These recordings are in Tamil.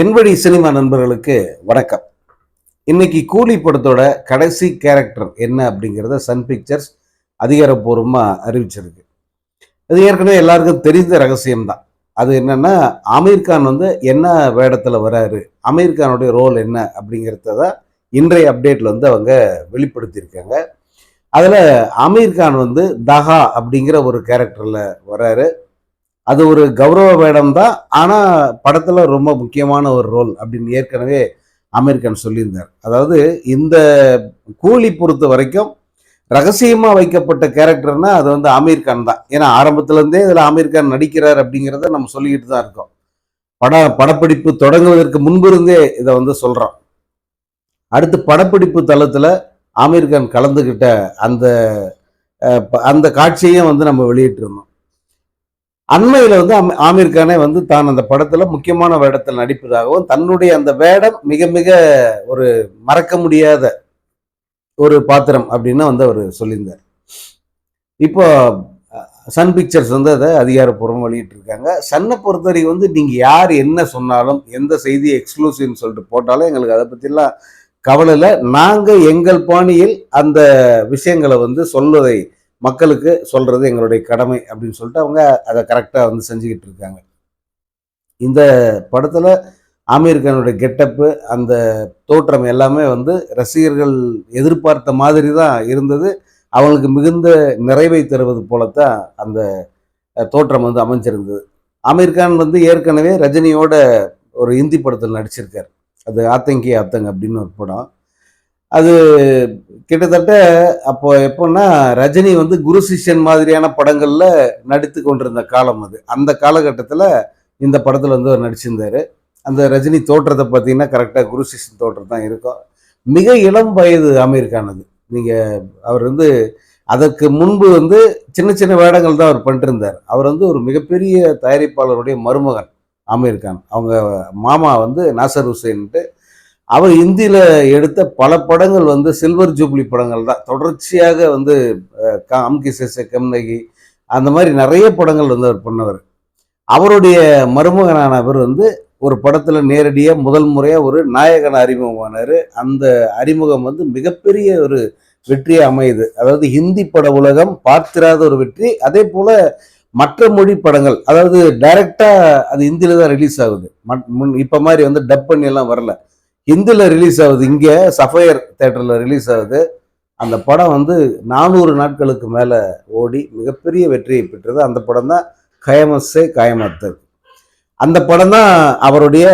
என்படி சினிமா நண்பர்களுக்கு வணக்கம். இன்னைக்கு கூலி படத்தோட கடைசி கேரக்டர் என்ன அப்படிங்கிறத சன் பிக்சர்ஸ் அதிகாரப்பூர்வமாக அறிவிச்சிருக்கு. அது ஏற்கனவே எல்லாருக்கும் தெரிந்த ரகசியம்தான். அது என்னன்னா ஆமீர் கான் வந்து என்ன வேடத்தில் வராரு அமீர்கானுடைய ரோல் என்ன அப்படிங்கிறத தான் இன்றைய அப்டேட்ல வந்து அவங்க வெளிப்படுத்தியிருக்காங்க. அதில் அமீர்கான் வந்து தஹா அப்படிங்கிற ஒரு கேரக்டரில் வராரு. அது ஒரு கௌரவ வேடம் தான் ஆனால் படத்தில் ரொம்ப முக்கியமான ஒரு ரோல் அப்படின்னு ஏற்கனவே அமெரிக்கன் சொல்லியிருந்தார். அதாவது இந்த கூலி பொறுத்த வரைக்கும் ரகசியமாக வைக்கப்பட்ட கேரக்டர்னா அது வந்து ஆமீர் கான் தான். ஏன்னா ஆரம்பத்துலேருந்தே இதில் ஆமீர் கான் நடிக்கிறார் அப்படிங்கிறத நம்ம சொல்லிக்கிட்டு தான் இருக்கோம். பட படப்பிடிப்பு தொடங்குவதற்கு முன்பு இருந்தே இதை வந்து சொல்கிறோம் அடுத்து படப்பிடிப்பு தளத்தில் ஆமீர் கான் கலந்துக்கிட்ட அந்த ப- அந்த காட்சியையும் வந்து நம்ம வெளியிட்டிருந்தோம். அண்மையில் வந்து ஆமீர் கானே வந்து தான் அந்த படத்தில் முக்கியமான வேடத்தில் நடிப்பதாகவும் தன்னுடைய அந்த வேடம் மிக மிக ஒரு மறக்க முடியாத ஒரு பாத்திரம் அப்படின்னு வந்து அவர் சொல்லியிருந்தார். இப்போ சன் பிக்சர்ஸ் வந்து அதை அதிகாரப்பூர்வம் வெளியிட்டிருக்காங்க. சன்னை பொறுத்தவரைக்கும் வந்து நீங்கள் யார் என்ன சொன்னாலும் எந்த செய்தி எக்ஸ்க்ளூசிவ்னு சொல்லிட்டு போட்டாலும் எங்களுக்கு அதை பற்றிலாம் கவலை இல்லை. நாங்கள் எங்கள் பாணியில் அந்த விஷயங்களை வந்து சொல்வதை மக்களுக்கு சொல்கிறது எங்களுடைய கடமை அப்படின்னு சொல்லிட்டு அவங்க அதை கரெக்டாக வந்து செஞ்சுக்கிட்டு இருக்காங்க. இந்த படத்தில் ஆமீர் கானுடைய கெட்டப்பு அந்த தோற்றம் எல்லாமே வந்து ரசிகர்கள் எதிர்பார்த்த மாதிரி தான் இருந்தது. அவங்களுக்கு மிகுந்த நிறைவை தருவது போலத்தான் அந்த தோற்றம் வந்து அமைஞ்சிருந்தது. ஆமீர் கான் வந்து ஏற்கனவே ரஜினியோட ஒரு இந்தி படத்தில் நடிச்சிருக்கார். அது ஆத்தங்கி ஆத்தங் அப்படின்னு ஒரு படம். அது கிட்டத்தட்ட அப்போ எப்போன்னா ரஜினி வந்து குரு சிஷ்யன் மாதிரியான படங்களில் நடித்து கொண்டிருந்த காலம் அது. அந்த காலகட்டத்தில் இந்த படத்தில் வந்து அவர் நடிச்சிருந்தாரு. அந்த ரஜினி தோற்றத்தை பார்த்தீங்கன்னா கரெக்டாக குரு சிஷ்யன் தோற்றம் தான் இருக்கும். மிக இளம் வயது ஆமீர் கான் அது நீங்கள் அவர் வந்து அதற்கு முன்பு வந்து சின்ன சின்ன வேடங்கள் தான் அவர் பண்ணிட்டு இருந்தார் அவர் வந்து ஒரு மிகப்பெரிய தயாரிப்பாளருடைய மருமகன் ஆமீர் கான் அவங்க மாமா வந்து நாசர் ஹுசைன்ட்டு அவர் இந்தியில் எடுத்த பல படங்கள் வந்து சில்வர் ஜூப்ளி படங்கள் தான். தொடர்ச்சியாக வந்து அஹ், க- அம்கி சேச கம்னகி அந்த மாதிரி நிறைய படங்கள் வந்து அவர் பண்ணவர். அவருடைய மருமகனானவர் வந்து ஒரு படத்தில் நேரடியாக முதல் முறையாக ஒரு நாயகன் அறிமுகமானார். அந்த அறிமுகம் வந்து மிகப்பெரிய ஒரு வெற்றியாக அமையுது. அதாவது ஹிந்தி பட உலகம் பார்த்திராத ஒரு வெற்றி. அதே போல் மற்ற மொழி படங்கள் அதாவது டைரெக்டாக அது ஹிந்தியில் தான் ரிலீஸ் ஆகுது. மட்- முன்- மாதிரி வந்து டப் பண்ணி எல்லாம் வரல. ஹிந்தியில் ரிலீஸ் ஆகுது. இங்கே சஃபயர் தேட்டரில் ரிலீஸ் ஆகுது. அந்த படம் வந்து நானூறு நாட்களுக்கு மேலே ஓடி மிகப்பெரிய வெற்றியை பெற்றது. அந்த படம் தான் கயமஸே காயமத்தர் அந்த படம் தான் அவருடைய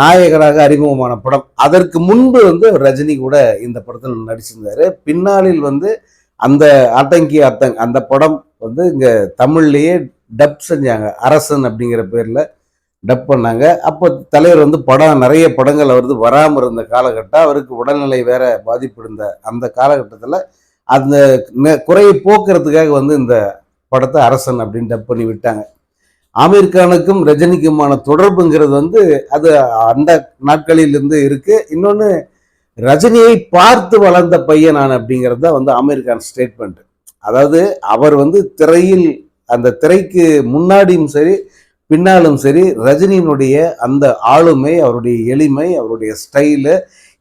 நாயகராக அறிமுகமான படம். அதற்கு முன்பு வந்து ரஜினி கூட இந்த படத்தில் நடிச்சிருந்தாரு. பின்னாளில் வந்து அந்த அத்தங்கி அத்தங் அந்த படம் வந்து இங்கே தமிழ்லேயே டப் செஞ்சாங்க. அரசன் அப்படிங்கிற பேரில் டப் பண்ணாங்க. அப்போ தலைவர் வந்து படம் நிறைய படங்கள் அவரது வராமல் இருந்த காலகட்டம் அவருக்கு உடல்நிலை வேற பாதிப்பு இருந்த அந்த காலகட்டத்தில் அந்த குறையை போக்குறதுக்காக வந்து இந்த படத்தை அரசன் அப்படின்னு டப் பண்ணி விட்டாங்க. ஆமீர் கானுக்கும் ரஜினிக்குமான தொடர்புங்கிறது வந்து அது அந்த நாட்களிலிருந்து இருக்குது இருக்கு. இன்னொன்று ரஜினியை பார்த்து வளர்ந்த பையன் நான் அப்படிங்கிறது தான் வந்து ஆமீர் கான் ஸ்டேட்மெண்ட் அதாவது அவர் வந்து திரையில் அந்த திரைக்கு முன்னாடியும் சரி பின்னாலும் சரி ரஜினியினுடைய அந்த ஆளுமை அவருடைய எளிமை அவருடைய ஸ்டைலு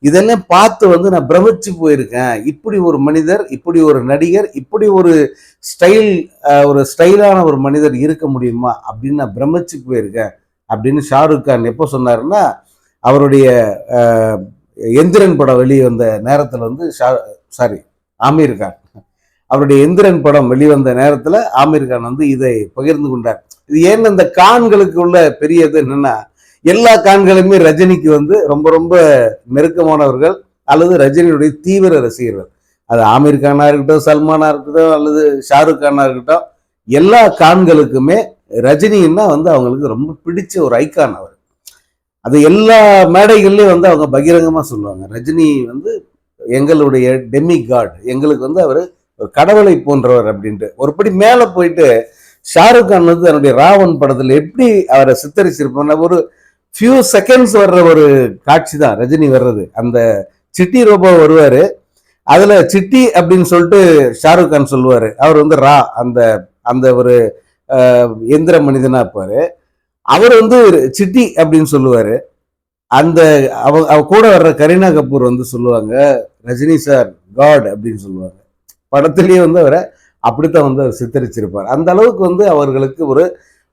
இதெல்லாம் பார்த்து வந்து நான் பிரமிச்சு போயிருக்கேன். இப்படி ஒரு மனிதர் இப்படி ஒரு நடிகர் இப்படி ஒரு ஸ்டைல் ஒரு ஸ்டைலான ஒரு மனிதர் இருக்க முடியுமா அப்படின்னு நான் பிரமிச்சு போயிருக்கேன். அப்படின்னு ஷாருக் கான் எப்போ சொன்னாருன்னா அவருடைய எந்திரன் படம் வெளியே வந்த நேரத்தில் வந்து ஷா சாரி ஆமீர் கான். அவருடைய எந்திரன் படம் வெளிவந்த நேரத்தில் ஆமீர் கான் வந்து இதை பகிர்ந்து கொண்டார். இது ஏன் இந்த கான்களுக்கு உள்ள பெரியது என்னன்னா எல்லா கான்களுமே ரஜினிக்கு வந்து ரொம்ப ரொம்ப நெருக்கமானவர்கள் அல்லது ரஜினியுடைய தீவிர ரசிகர்கள். அது ஆமீர் கானா இருக்கட்டும் சல்மானா இருக்கட்டும் அல்லது ஷாருக் கானா இருக்கட்டும் எல்லா கான்களுக்குமே ரஜினின்னா வந்து அவங்களுக்கு ரொம்ப பிடிச்ச ஒரு ஐக்கான் அவர். அது எல்லா மேடைகள்லையும் வந்து அவங்க பகிரங்கமாக சொல்லுவாங்க. ரஜினி வந்து எங்களுடைய டெமி காட் எங்களுக்கு வந்து அவர் கடவுளை போன்றவர் அப்படின்ட்டு. ஒருபடி மேலே போயிட்டு ஷாருக் கான் வந்து தன்னுடைய ராவன் படத்தில் எப்படி அவரை சித்தரிச்சிருப்பார் ஒரு ஃபியூ செகண்ட்ஸ் வர்ற ஒரு காட்சி தான் ரஜினி வர்றது. அந்த சிட்டி ரோபோ வருவார். அதில் சிட்டி அப்படின்னு சொல்லிட்டு ஷாருக் கான் சொல்லுவார். அவர் வந்து ரா அந்த அந்த ஒரு எந்திர மனிதனாக இருப்பார். அவர் வந்து சிட்டி அப்படின்னு சொல்லுவார். அந்த அவ அவ கூட வர்ற கரீனா கபூர் வந்து சொல்லுவாங்க ரஜினி சார் காட் அப்படின்னு சொல்லுவாங்க. படத்துலேயே வந்து அவரை அப்படித்தான் வந்து அவர் சித்தரிச்சிருப்பார். அந்த அளவுக்கு வந்து அவர்களுக்கு ஒரு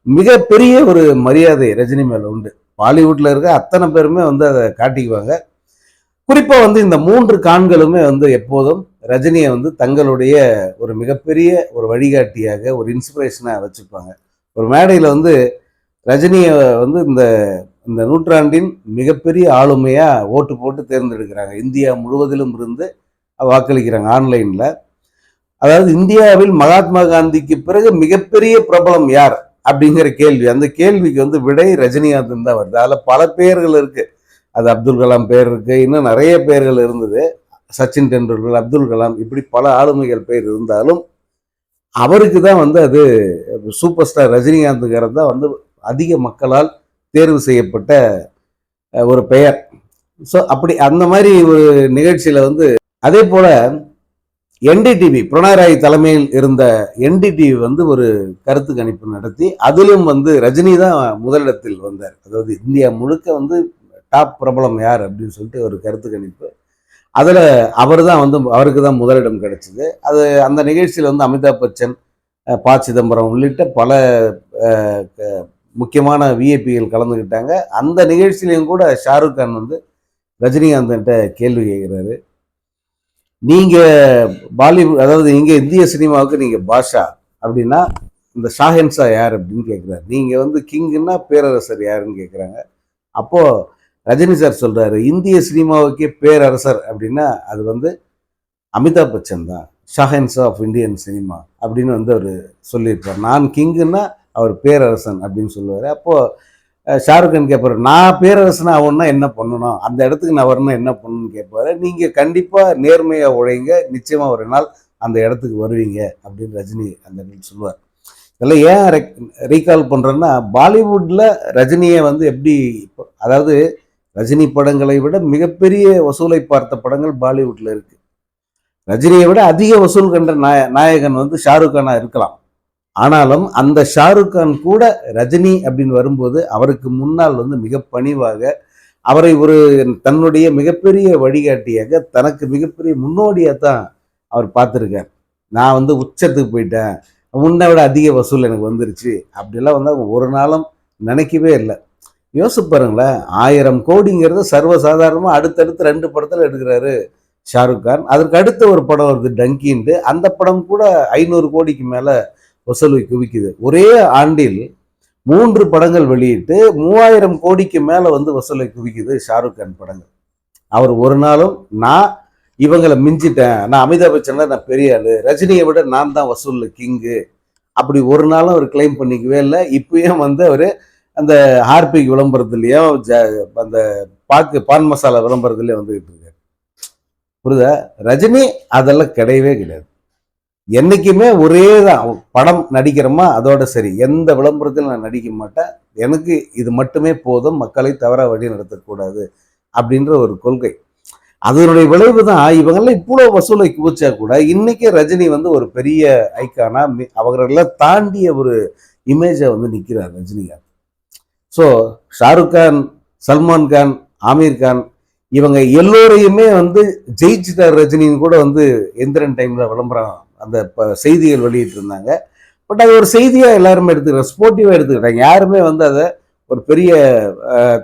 மிகப்பெரிய ஒரு மரியாதை ரஜினி மேலே உண்டு. பாலிவுட்டில் இருக்க அத்தனை பேருமே வந்து அதை காட்டிக்குவாங்க. குறிப்பாக வந்து இந்த மூன்று காண்களுமே வந்து எப்போதும் ரஜினியை வந்து தங்களுடைய ஒரு மிகப்பெரிய ஒரு வழிகாட்டியாக ஒரு இன்ஸ்பிரேஷனாக வச்சுப்பாங்க. ஒரு மேடையில் வந்து ரஜினியை வந்து இந்த இந்த நூற்றாண்டின் மிகப்பெரிய ஆளுமையாக ஓட்டு போட்டு தேர்ந்தெடுக்கிறாங்க. இந்தியா முழுவதிலும் இருந்து வாக்களிக்கிறாங்க ஆன்லைனில். அதாவது இந்தியாவில் மகாத்மா காந்திக்கு பிறகு மிகப்பெரிய பிரபலம் யார் அப்படிங்கிற கேள்வி. அந்த கேள்விக்கு வந்து விடை ரஜினிகாந்த் தான் வருது. அதில் பல பேர்கள் இருக்கு. அது அப்துல் கலாம் பேர் இருக்கு. இன்னும் நிறைய பேர்கள் இருந்தது. சச்சின் டெண்டுல்கர் அப்துல் கலாம் இப்படி பல ஆளுமைகள் பேர் இருந்தாலும் அவருக்கு தான் வந்து அது சூப்பர் ஸ்டார் ரஜினிகாந்துங்கிறது தான் வந்து அதிக மக்களால் தேர்வு செய்யப்பட்ட ஒரு பெயர். ஸோ அப்படி அந்த மாதிரி ஒரு நிகழ்ச்சியில் வந்து அதே போல என்டிடிவி பிரணராய் தலைமையில் இருந்த என்டிடிவி வந்து ஒரு கருத்து கணிப்பு நடத்தி அதிலும் வந்து ரஜினி தான் முதலிடத்தில் வந்தார். அதாவது இந்தியா முழுக்க வந்து டாப் பிரபலம் யார் அப்படின்னு சொல்லிட்டு ஒரு கருத்து கணிப்பு. அதில் அவர் தான் வந்து அவருக்கு தான் முதலிடம் கிடைச்சிது. அது அந்த நிகழ்ச்சியில் வந்து அமிதாப் பச்சன் ப சிதம்பரம் உள்ளிட்ட பல க- முக்கியமான விஐபிகள் கலந்துக்கிட்டாங்க அந்த நிகழ்ச்சியிலையும் கூட ஷாருக் கான் வந்து ரஜினிகாந்த்கிட்ட கேள்வி கேட்குறாரு. நீங்க பாலிவுட் அதாவது இங்க இந்திய சினிமாவுக்கு நீங்க பாஷா அப்படின்னா இந்த ஷாஹென்ஷா யார் அப்படின்னு கேட்குறாரு நீங்க வந்து கிங்குன்னா பேரரசர் யாருன்னு கேட்குறாங்க அப்போ ரஜினி சார் சொல்றாரு இந்திய சினிமாவுக்கே பேரரசர் அப்படின்னா அது வந்து அமிதாப் பச்சன் தான். ஷாஹென்ஷா ஆஃப் இந்தியன் சினிமா அப்படின்னு வந்து அவர் சொல்லியிருப்பார் நான் கிங்குன்னா அவர் பேரரசன் அப்படின்னு சொல்லுவார். அப்போது ஷாருக்கான் ஷாருக் கான் கேட்பாரு நான் பேரரசன் ஆகணும்னா என்ன பண்ணணும்? அந்த இடத்துக்கு நான் வரணும் என்ன பண்ணணும்னு கேட்பாரு நீங்க கண்டிப்பா நேர்மையா உழைங்க. நிச்சயமா ஒரு நாள் அந்த இடத்துக்கு வருவீங்க அப்படின்னு ரஜினி அந்த இடத்துல சொல்லுவார். இதெல்லாம் ஏன் ரீகால் பண்றேன்னா பாலிவுட்ல ரஜினியை வந்து எப்படி அதாவது ரஜினி படங்களை விட மிகப்பெரிய வசூலை பார்த்த படங்கள் பாலிவுட்ல இருக்கு. ரஜினியை விட அதிக வசூல் கண்ட நாய நாயகன் வந்து ஷாருக்கானா இருக்கலாம். ஆனாலும் அந்த ஷாருக் கான் கூட ரஜினி அப்படின்னு வரும்போது அவருக்கு முன்னால் வந்து மிக பணிவாக அவரை ஒரு தன்னுடைய மிகப்பெரிய வழிகாட்டியாக தனக்கு மிகப்பெரிய முன்னோடியாக தான் அவர் பார்த்துருக்கார். நான் வந்து உச்சத்துக்கு போயிட்டேன். முன்னை விட அதிக வசூல் எனக்கு வந்துருச்சு. அப்படிலாம் வந்து அவங்க ஒரு நாளும் நினைக்கவே இல்லை. யோசிச்சு பாருங்களேன் ஆயிரம் கோடிங்கிறது சர்வசாதாரணமாக அடுத்தடுத்து ரெண்டு படத்தில் எடுக்கிறாரு ஷாருக் கான். அதற்கு அடுத்த ஒரு படம் வருது டங்கின்ட்டு. அந்த படம் கூட ஐநூறு கோடிக்கு மேலே வசூலை குவிக்குது. ஒரே ஆண்டில் மூன்று படங்கள் வெளியிட்டு மூவாயிரம் கோடிக்கு மேலே வந்து வசூலை குவிக்குது ஷாருக் கான் படங்கள். அவர் ஒரு நாளும் நான் இவங்களை மிஞ்சிட்டேன். நான் அமிதாப் பச்சன்ல நான் பெரிய ஆளு. ரஜினியை விட நான் தான் வசூலில் கிங்கு. அப்படி ஒரு நாளும் அவர் கிளைம் பண்ணிக்கவே இல்லை. இப்பயும் வந்து அவர் அந்த ஹார்பிக் விளம்பரத்துலேயும் ஜ- அந்த பாக்கு பான் மசாலா விளம்பரத்துலேயும் வந்துகிட்டு இருக்காரு. புரியுதா? ரஜினி அதெல்லாம் கிடையவே கிடையாது. என்னைக்குமே ஒரே தான் படம் நடிக்கிறோமா அதோட சரி. எந்த விளம்பரத்திலும் நான் நடிக்க மாட்டேன். எனக்கு இது மட்டுமே போதும். மக்களை தவற வழி நடத்தக்கூடாது அப்படின்ற ஒரு கொள்கை. அதனுடைய விளைவு தான் இவங்கெல்லாம் இவ்வளோ வசூலை குவிச்சா கூட இன்னைக்கே ரஜினி வந்து ஒரு பெரிய ஐக்கானா அவங்களெல்லாம் தாண்டிய ஒரு இமேஜை வந்து நிற்கிறார் ரஜினிகாந்த். ஸோ ஷாருக் கான் சல்மான் கான் ஆமீர் கான் இவங்க எல்லோரையுமே வந்து ஜெயிச்சிட்டார் ரஜினின்னு கூட வந்து எந்திரன் டைமில் விளம்பரம் அந்த ப- செய்திகள் வெளியிட்டு இருந்தாங்க பட் அது ஒரு செய்தியாக எல்லாருமே எடுத்துக்கிறாங்க ஸ்போர்ட்டிவாக எடுத்துக்கிட்டாங்க. யாருமே வந்து அதை ஒரு பெரிய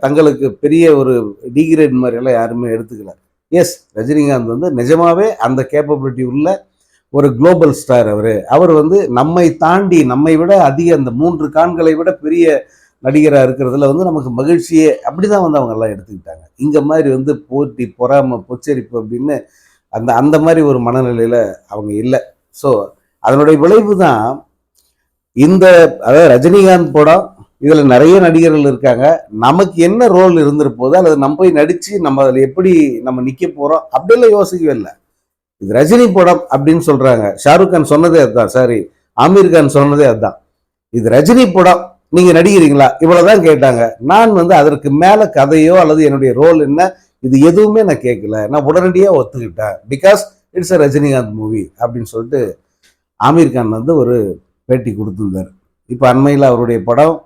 தங்களுக்கு பெரிய ஒரு டிகிரேட் மாதிரியெல்லாம் யாருமே எடுத்துக்கல. எஸ் ரஜினிகாந்த் வந்து நிஜமாகவே அந்த கேப்பபிலிட்டி உள்ள ஒரு குளோபல் ஸ்டார் அவர். அவர் வந்து நம்மை தாண்டி நம்மை விட அதிக அந்த மூன்று கான்களை விட பெரிய நடிகராக இருக்கிறதுல வந்து நமக்கு மகிழ்ச்சியே. அப்படிதான் வந்து அவங்க எல்லாம் எடுத்துக்கிட்டாங்க. இங்கே மாதிரி வந்து போட்டி பொறாமை பொச்சரிப்பு அப்படின்னு அந்த அந்த மாதிரி ஒரு மனநிலையில் அவங்க இல்லை. ஸோ அதனுடைய விளைவு தான் இந்த அதாவது ரஜினிகாந்த் படம் இதுல நிறைய நடிகர்கள் இருக்காங்க. நமக்கு என்ன ரோல் இருந்திருப்போது அல்லது நம்ம போய் நடிச்சு நம்ம அதில் எப்படி நம்ம நிக்க போறோம் அப்படியெல்லாம் யோசிக்கவே இல்லை. இது ரஜினி படம் அப்படின்னு சொல்றாங்க. ஷாருக் கான் சொன்னதே அதுதான் சாரி. ஆமீர் கான் சொன்னதே அதுதான். இது ரஜினி படம் நீங்க நடிக்கிறீங்களா? இவ்வளவுதான் கேட்டாங்க. நான் வந்து அதற்கு மேல கதையோ அல்லது என்னுடைய ரோல் என்ன இது எதுவுமே நான் கேட்கல. நான் உடனடியாக ஒத்துக்கிட்டேன். Because it's a Rajinikanth movie அப்படின்னு சொல்லிட்டு ஆமீர் கான் வந்து ஒரு பேட்டி கொடுத்துருந்தார். இப்போ அண்மையில் அவருடைய படம்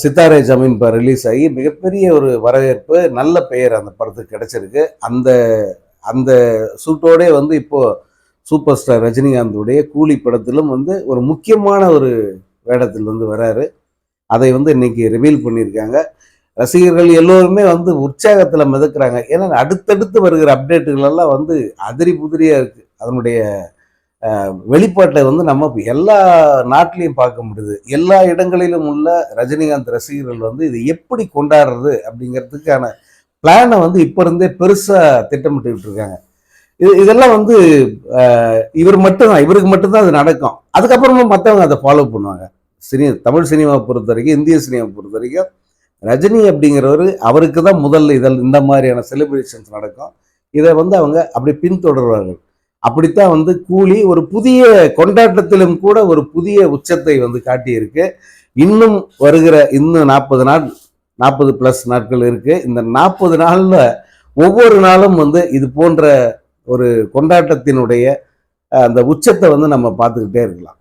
சித்தாரே ஜமீன் இப்போ ரிலீஸ் ஆகி மிகப்பெரிய ஒரு வரவேற்பு நல்ல பெயர் அந்த படத்துக்கு கிடைச்சிருக்கு. அந்த அந்த சூட்டோடே வந்து இப்போது சூப்பர் ஸ்டார் ரஜினிகாந்துடைய கூலி படத்திலும் வந்து ஒரு முக்கியமான ஒரு வேடத்தில் வந்து வராரு. அதை வந்து இன்னைக்கு ரிவீல் பண்ணியிருக்காங்க. ரசிகர்கள் எல்லோருமே வந்து உற்சாகத்தில் மிதக்குறாங்க. ஏன்னா அடுத்தடுத்து வருகிற அப்டேட்டுகள் எல்லாம் வந்து அதிரி புதிரியாக இருக்குது அதனுடைய வெளிப்பாட்டை வந்து நம்ம எல்லா நாட்டிலையும் பார்க்க முடியுது. எல்லா இடங்களிலும் உள்ள ரஜினிகாந்த் ரசிகர்கள் வந்து இது எப்படி கொண்டாடுறது அப்படிங்கிறதுக்கான பிளானை வந்து இப்போ இருந்தே பெருசாக திட்டமிட்டுக்கிட்டு இருக்காங்க. இது இதெல்லாம் வந்து இவர் மட்டும்தான் இவருக்கு மட்டும்தான் அது நடக்கும். அதுக்கப்புறமா மற்றவங்க அதை ஃபாலோ பண்ணுவாங்க. சினி தமிழ் சினிமாவை பொறுத்த வரைக்கும் இந்திய சினிமாவை பொறுத்த வரைக்கும் ரஜினி அப்படிங்கிறவர் அவருக்கு தான் முதல்ல இதில் இந்த மாதிரியான செலிப்ரேஷன்ஸ் நடக்கும். இதை வந்து அவங்க அப்படி பின்தொடர்வார்கள். அப்படித்தான் வந்து கூலி ஒரு புதிய கொண்டாட்டத்திலும் கூட ஒரு புதிய உச்சத்தை வந்து காட்டியிருக்கு. இன்னும் வருகிற இன்னும் நாற்பது நாள் நாற்பது ப்ளஸ் நாட்கள் இருக்கு. இந்த நாற்பது நாளில் ஒவ்வொரு நாளும் வந்து இது போன்ற ஒரு கொண்டாட்டத்தினுடைய அந்த உச்சத்தை வந்து நம்ம பார்த்துக்கிட்டே இருக்கலாம்.